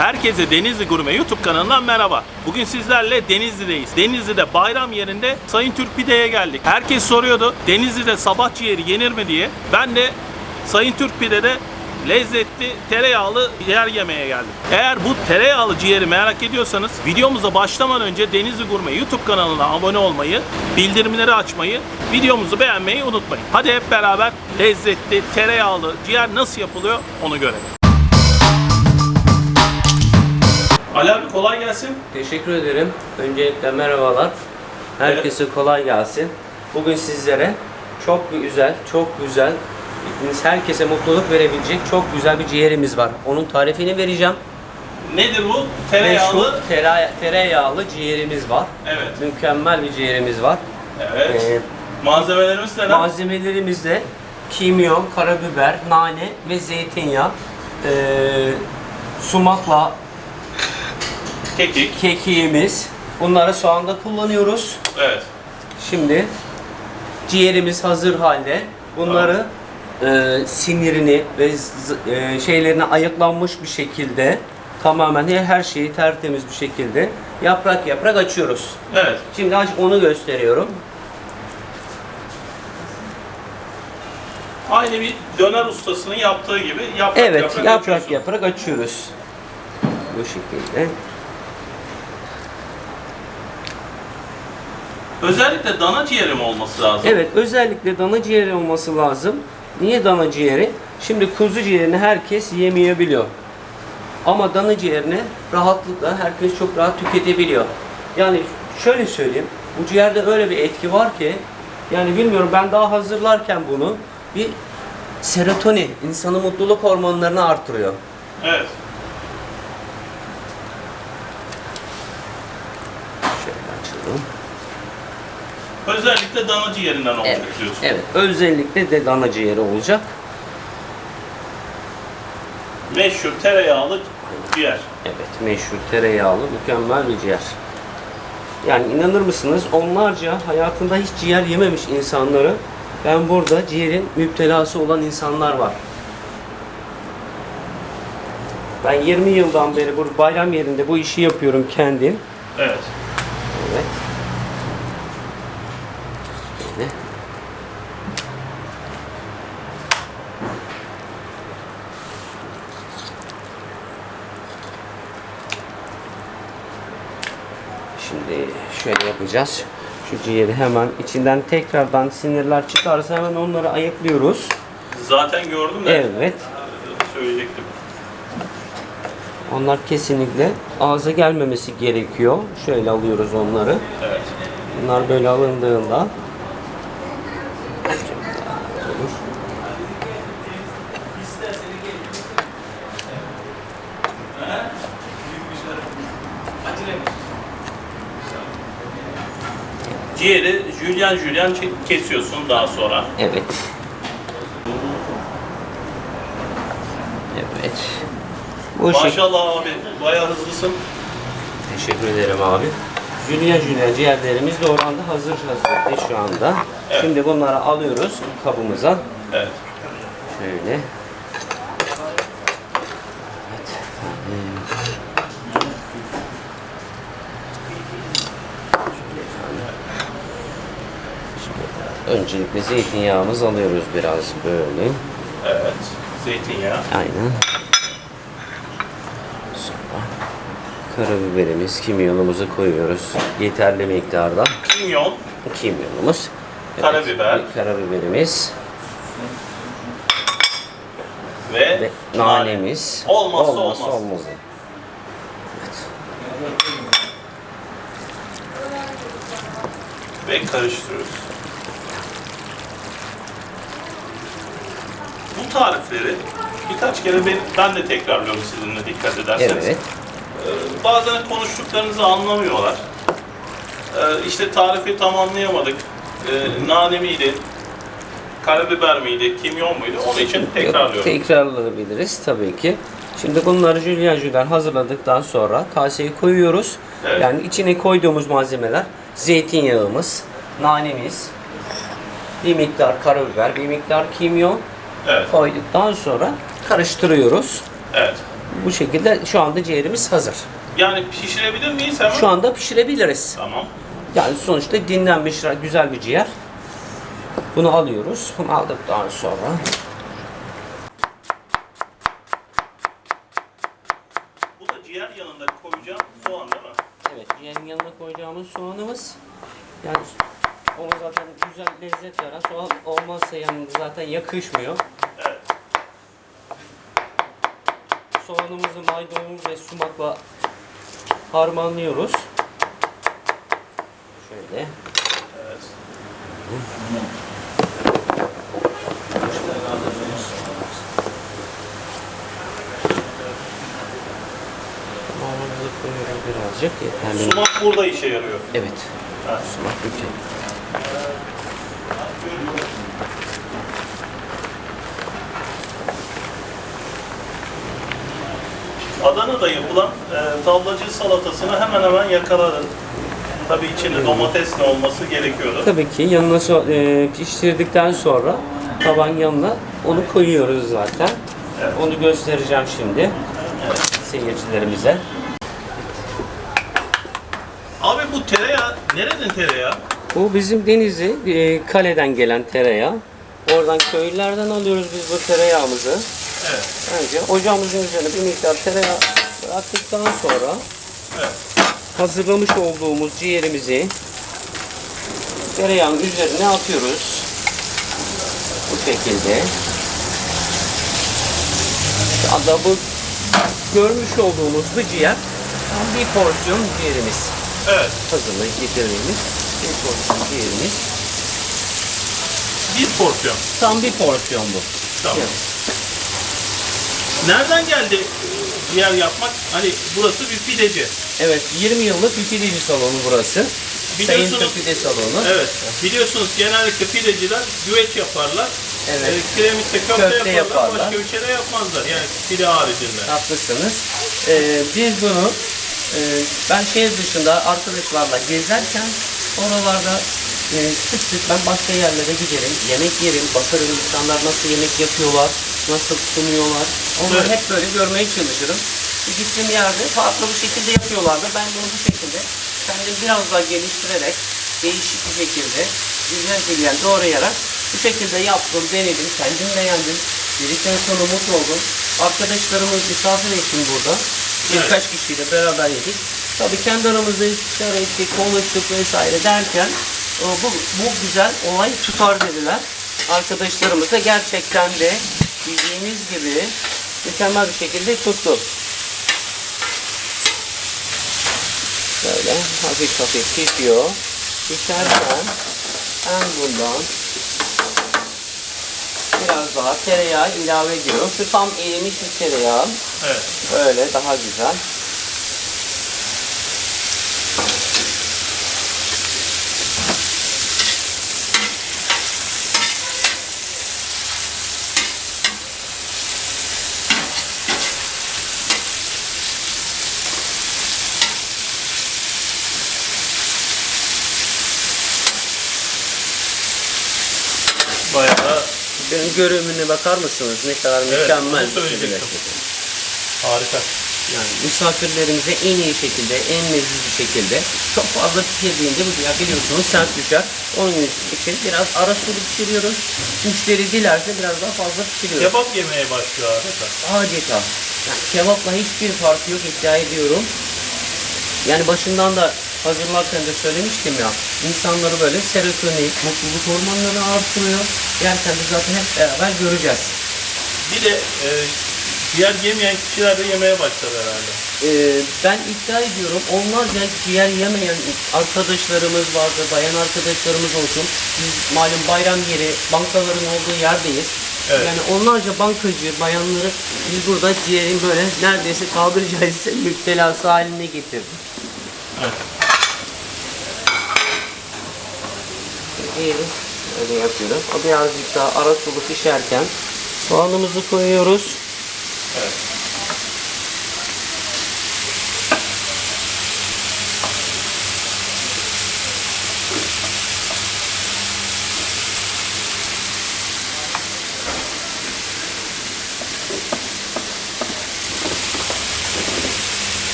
Herkese Denizli Gurme YouTube kanalından merhaba. Bugün sizlerle Denizli'deyiz. Denizli'de bayram yerinde Sayın Türk Pide'ye geldik. Herkes soruyordu Denizli'de sabah ciğeri yenir mi diye. Ben de Sayın Türk Pide'de lezzetli tereyağlı ciğer yemeye geldim. Eğer bu tereyağlı ciğeri merak ediyorsanız videomuza başlamadan önce Denizli Gurme YouTube kanalına abone olmayı, bildirimleri açmayı, videomuzu beğenmeyi unutmayın. Hadi hep beraber lezzetli tereyağlı ciğer nasıl yapılıyor onu görelim. Ali abi kolay gelsin. Teşekkür ederim. Öncelikle merhabalar. Herkese kolay gelsin. Bugün sizlere çok güzel, çok güzel, herkese mutluluk verebilecek çok güzel bir ciğerimiz var. Onun tarifini vereceğim. Nedir bu? Tereyağlı. Meşhur tere- tereyağlı ciğerimiz var. Evet. Mükemmel bir ciğerimiz var. Evet. Ee, Malzemelerimiz neler? malzemelerimizde kimyon, karabiber, nane ve zeytinyağı. Ee, sumakla Kekik. kekiğimiz. Bunları soğanda kullanıyoruz. Evet. Şimdi ciğerimiz hazır halde. Bunları e, sinirini ve z- e, şeylerini ayıklanmış bir şekilde tamamen her, her şeyi tertemiz bir şekilde yaprak yaprak açıyoruz. Evet. Şimdi aç onu gösteriyorum. Aynı bir döner ustasının yaptığı gibi yaprak Evet, yaprak, yaprak açıyorsun. yaprak açıyoruz. Bu şekilde. Özellikle dana ciğeri mi olması lazım? Evet, özellikle dana ciğeri olması lazım. Niye dana ciğeri? Şimdi kuzu ciğerini herkes yemeyebiliyor. Ama dana ciğerini rahatlıkla herkes çok rahat tüketebiliyor. Yani şöyle söyleyeyim, bu ciğerde öyle bir etki var ki, yani bilmiyorum ben daha hazırlarken bunu bir serotonin, insanın mutluluk hormonlarını artırıyor. Evet. Şöyle açalım. Özellikle dana ciğerinden olacak Evet, diyorsun. evet. Özellikle de dana ciğeri olacak. Meşhur tereyağlı ciğer. Evet, meşhur tereyağlı mükemmel bir ciğer. Yani inanır mısınız onlarca hayatında hiç ciğer yememiş insanları ben burada ciğerin müptelası olan insanlar var. Ben 20 yıldan beri bu bayram yerinde bu işi yapıyorum kendim. Evet. Evet. Böyle. Şimdi şöyle yapacağız. Şu ciğeri hemen içinden tekrardan sinirler çıkarsa hemen onları ayıklıyoruz. Zaten gördüm de Evet. söyleyecektim. Onlar kesinlikle ağza gelmemesi gerekiyor. Şöyle alıyoruz onları. Evet. Bunlar böyle alındığında Ciğeri jülyen jülyen kesiyorsun daha sonra. Evet. Evet. Bu şekilde. Maşallah abi bayağı hızlısın. Teşekkür ederim abi. Jülyen jülyen ciğerlerimiz doğrandı. Hazır hazır şu anda. Şimdi bunları alıyoruz kabımıza. Evet. Şöyle. Evet. Şimdi öncelikle zeytinyağımızı alıyoruz biraz böyle. Evet. Zeytinyağı. Aynen. Sonra karabiberimiz, kimyonumuzu koyuyoruz. Yeterli miktarda Kimyon. kimyonumuz. Karabiber. Karabiberimiz Ve, ve nanemiz. Olmazsa Olmazsa olmaz. olmazı. Ve karıştırıyoruz. Bu tarifleri birkaç kere ben, ben de tekrarlıyorum sizinle dikkat ederseniz. Evet. Ee, bazen konuştuklarınızı anlamıyorlar. Ee, işte tarifi tamamlayamadık. Ee, nane miydi? Karabiber miydi? Kimyon muydu? Onun için tekrarlıyorum. Tekrarlayabiliriz tabii ki. Şimdi bunları jülyen jülyen hazırladıktan sonra kaseye koyuyoruz. Evet. Yani içine koyduğumuz malzemeler zeytinyağımız, nanemiz, bir miktar karabiber, bir miktar kimyon Evet. koyduktan sonra karıştırıyoruz. Evet. Bu şekilde şu anda ciğerimiz hazır. Yani pişirebilir miyiz hemen? Şu anda pişirebiliriz. Tamam. Yani sonuçta dinlenmiş güzel bir ciğer. Bunu alıyoruz. Bunu aldıktan sonra Bu da ciğer yanında koyacağım soğan değil mi? Evet, ciğerin yanına koyacağımız soğanımız. Yani ona zaten güzel lezzet veren soğan olmazsa yanında zaten yakışmıyor. Evet. Soğanımızı maydanoz ve sumakla harmanlıyoruz. Şöyle. Evet. Soğanımızı koyuyoruz birazcık. Yeterli. Sumak burada işe yarıyor. Evet. Evet. Sumak mükemmel. Adana'da yapılan e, tavlacı salatasını hemen hemen yakaladım. Tabii içinde domatesle olması gerekiyordu. Tabii ki yanına so- e, pişirdikten sonra taban yanına onu koyuyoruz zaten. Evet. Onu göstereceğim şimdi seyircilerimize. Abi bu tereyağı, nerenin tereyağı? Bu bizim Denizli e, kaleden gelen tereyağı. Oradan köylülerden alıyoruz biz bu tereyağımızı. Evet. Önce ocağımızın üzerine bir miktar tereyağı bıraktıktan sonra Evet. hazırlamış olduğumuz ciğerimizi tereyağın üzerine atıyoruz. Bu şekilde. Anda bu görmüş olduğumuz bu ciğer tam bir porsiyon ciğerimiz. Evet. Hazırlayıp getirdiğimiz bir porsiyon ciğerimiz. Bir porsiyon. Tam bir porsiyon bu. Tamam. Evet. Nereden geldi ciğer yapmak? Hani burası bir pideci. Evet, 20 yıllık bir pideci salonu burası. Sayın Biliyorsunuz- Pide Salonu. Evet. Biliyorsunuz genellikle pideciler güveç yaparlar. Evet. E, kiremitte köfte, Köfte yaparlar. yaparlar. Başka bir şey de yapmazlar. Yani pide haricinde. Haklısınız. Ee, biz bunu e, ben şehir dışında arkadaşlarla gezerken oralarda e, sık sık ben başka yerlere giderim, yemek yerim, bakarım insanlar nasıl yemek yapıyorlar, nasıl sunuyorlar. Onları Evet. hep böyle görmeye çalışırım. Gittiğim yerde farklı bir şekilde yapıyorlardı. Ben bunu bu şekilde kendim biraz daha geliştirerek değişik bir şekilde güzel şekilde doğrayarak bu şekilde yaptım, denedim, kendim beğendim. Dedikten sonra mutlu oldum. Arkadaşlarımız misafir ettim burada. Birkaç kişiyle beraber yedik. Tabii kendi aramızda istişare ettik, konuştuk vesaire derken bu, bu güzel olay tutar dediler. Arkadaşlarımız da gerçekten de bildiğimiz gibi mükemmel bir şekilde tuttu. Böyle hafif hafif pişiyor. Pişerken en bundan biraz daha tereyağı ilave ediyorum. Şu tam erimiş bir tereyağı. Evet. Böyle daha güzel. Bayağı da Benim görünümüne bakar mısınız? Ne kadar Evet, mükemmel onu bir söyleyecektim. lezzet. harika. Yani misafirlerimize en iyi şekilde, en leziz bir şekilde çok fazla pişirdiğinde bu ya biliyorsunuz sert düşer. Onun için biraz ara sulu pişiriyoruz. Müşteri dilerse biraz daha fazla pişiriyoruz. Kebap yemeye başlıyor adeta. Adeta. Yani kebapla hiçbir farkı yok iddia ediyorum. Yani başından da hazırlarken de söylemiştim ya. insanları böyle serotonin, mutluluk hormonları artırıyor. Yerken de zaten hep beraber göreceğiz. Bir de e, ciğer yemeyen kişiler de yemeye başladı herhalde. Ee, ben iddia ediyorum onlarca ciğer yemeyen arkadaşlarımız vardı, bayan arkadaşlarımız olsun. Biz malum bayram yeri, bankaların olduğu yerdeyiz. Evet. Yani onlarca bankacı, bayanları biz burada ciğerin böyle neredeyse tabiri caizse müptelası haline getirdik. Evet. İyi, öyle yapıyoruz. O birazcık daha ara sulu pişerken soğanımızı koyuyoruz. Evet.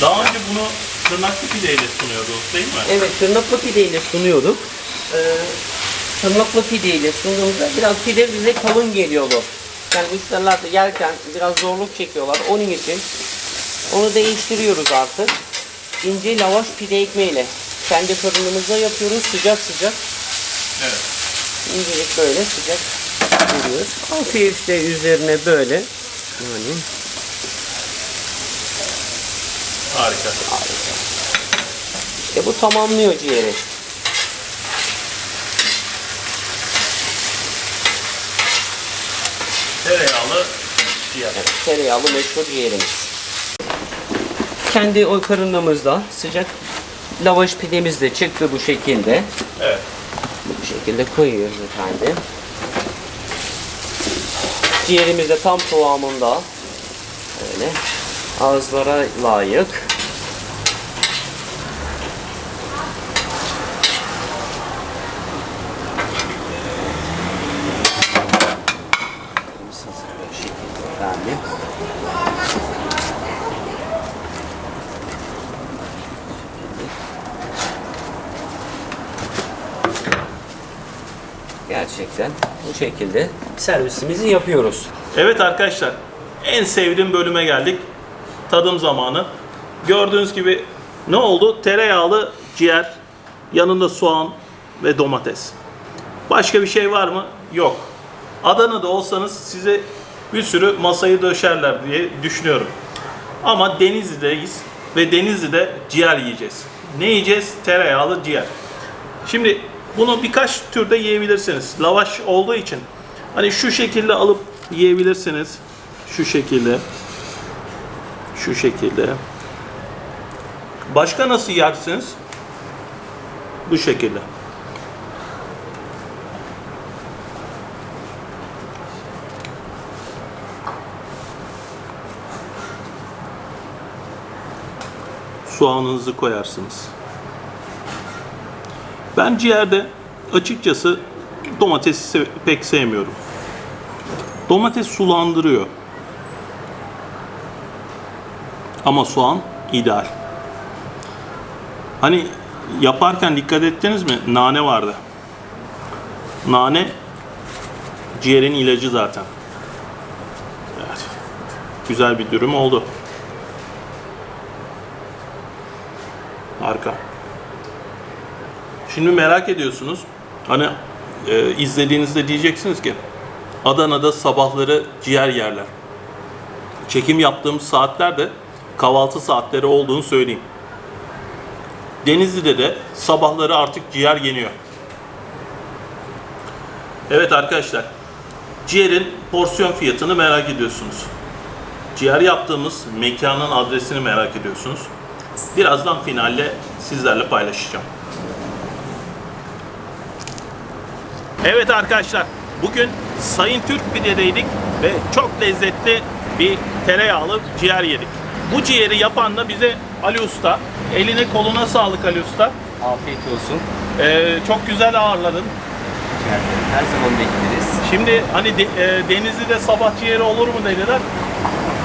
Daha önce bunu tırnaklı pideyle sunuyordunuz değil mi? Evet, tırnaklı pideyle sunuyorduk. Ee, tırnaklı pideyle sunduğumuzda biraz pide bize kalın geliyordu. Yani müşteriler de yerken biraz zorluk çekiyorlar. Onun için onu değiştiriyoruz artık. İnce lavaş pide ekmeğiyle. Kendi fırınımızda yapıyoruz sıcak sıcak. Evet. İncelik böyle sıcak. Hafif de üzerine böyle. Yani Harika. işte bu tamamlıyor ciğeri. Tereyağlı ciğer. Evet, tereyağlı meşhur ciğerimiz. Kendi o fırınımızda sıcak lavaş pidemiz de çıktı bu şekilde. Evet. Bu şekilde koyuyoruz efendim. Ciğerimiz de tam kıvamında. Böyle ağızlara layık. Gerçekten bu şekilde servisimizi yapıyoruz. Evet arkadaşlar, en sevdiğim bölüme geldik. Tadım zamanı. Gördüğünüz gibi ne oldu? Tereyağlı ciğer, yanında soğan ve domates. Başka bir şey var mı? Yok. Adana'da olsanız size bir sürü masayı döşerler diye düşünüyorum. Ama Denizli'deyiz ve Denizli'de ciğer yiyeceğiz. Ne yiyeceğiz? Tereyağlı ciğer. Şimdi bunu birkaç türde yiyebilirsiniz. Lavaş olduğu için hani şu şekilde alıp yiyebilirsiniz. Şu şekilde. Şu şekilde. Başka nasıl yersiniz? Bu şekilde. Soğanınızı koyarsınız. Ben ciğerde açıkçası domatesi pek sevmiyorum. Domates sulandırıyor. Ama soğan ideal. Hani yaparken dikkat ettiniz mi? Nane vardı. Nane ciğerin ilacı zaten. Evet. Güzel bir dürüm oldu. Harika. Şimdi merak ediyorsunuz. Hani e, izlediğinizde diyeceksiniz ki Adana'da sabahları ciğer yerler. Çekim yaptığımız saatlerde kahvaltı saatleri olduğunu söyleyeyim. Denizli'de de sabahları artık ciğer yeniyor. Evet arkadaşlar. Ciğerin porsiyon fiyatını merak ediyorsunuz. Ciğer yaptığımız mekanın adresini merak ediyorsunuz. Birazdan finalle sizlerle paylaşacağım. Evet arkadaşlar, bugün Sayın Türk Pide'deydik ve çok lezzetli bir tereyağlı ciğer yedik. Bu ciğeri yapan da bize Ali Usta. Eline koluna sağlık Ali Usta. Afiyet olsun. Ee, çok güzel ağırladın. Her zaman bekleriz. Şimdi hani de, e, Denizli'de sabah ciğeri olur mu dediler.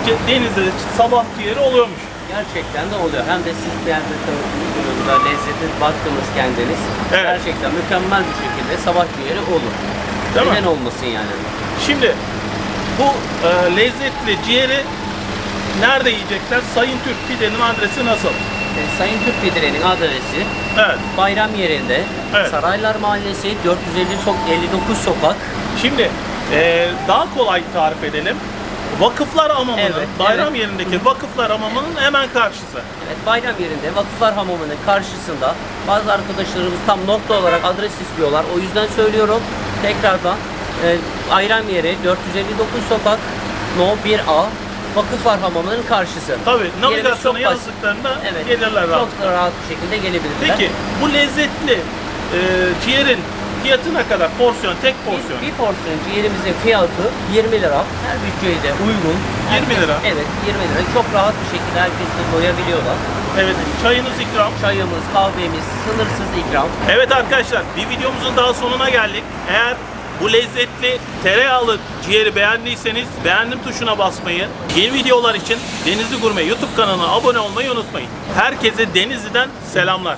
Ce- Denizli'de sabah ciğeri oluyormuş. Gerçekten de oluyor. Hem de siz beğendi tarafında lezzetli baktınız kendiniz. Evet. Gerçekten mükemmel bir şekilde sabah ciğeri olur. Değil mi? Neden olmasın yani? Şimdi bu e, lezzetli ciğeri nerede yiyecekler? Sayın Türk Pide'nin adresi nasıl? E, Sayın Türk Pidire'nin adresi Evet. Bayram yerinde. Evet. Saraylar Mahallesi 450 sok 59 sokak. Şimdi e, daha kolay tarif edelim. Vakıflar Hamamı'nın, Evet, bayram evet. yerindeki Vakıflar Hamamı'nın hemen karşısı. Evet, bayram yerinde Vakıflar Hamamı'nın karşısında bazı arkadaşlarımız tam nokta olarak adres istiyorlar. O yüzden söylüyorum tekrardan e, bayram yeri 459 sokak No 1A Vakıflar Hamamı'nın karşısı. Tabii basit. yazdıklarında Evet. gelirler rahat. Çok rahat bir şekilde gelebilirler. Peki bu lezzetli e, ciğerin fiyatı ne kadar? Porsiyon, tek porsiyon. Bir, bir porsiyon ciğerimizin fiyatı 20 lira. Her bütçeye de uygun. 20 lira. Evet 20 lira. Çok rahat bir şekilde herkes de doyabiliyorlar. Evet, çayınız ikram. Çayımız, kahvemiz, sınırsız ikram. Evet arkadaşlar bir videomuzun daha sonuna geldik. Eğer Bu lezzetli tereyağlı ciğeri beğendiyseniz beğendim tuşuna basmayı, yeni videolar için Denizli Gurme YouTube kanalına abone olmayı unutmayın. Herkese Denizli'den selamlar.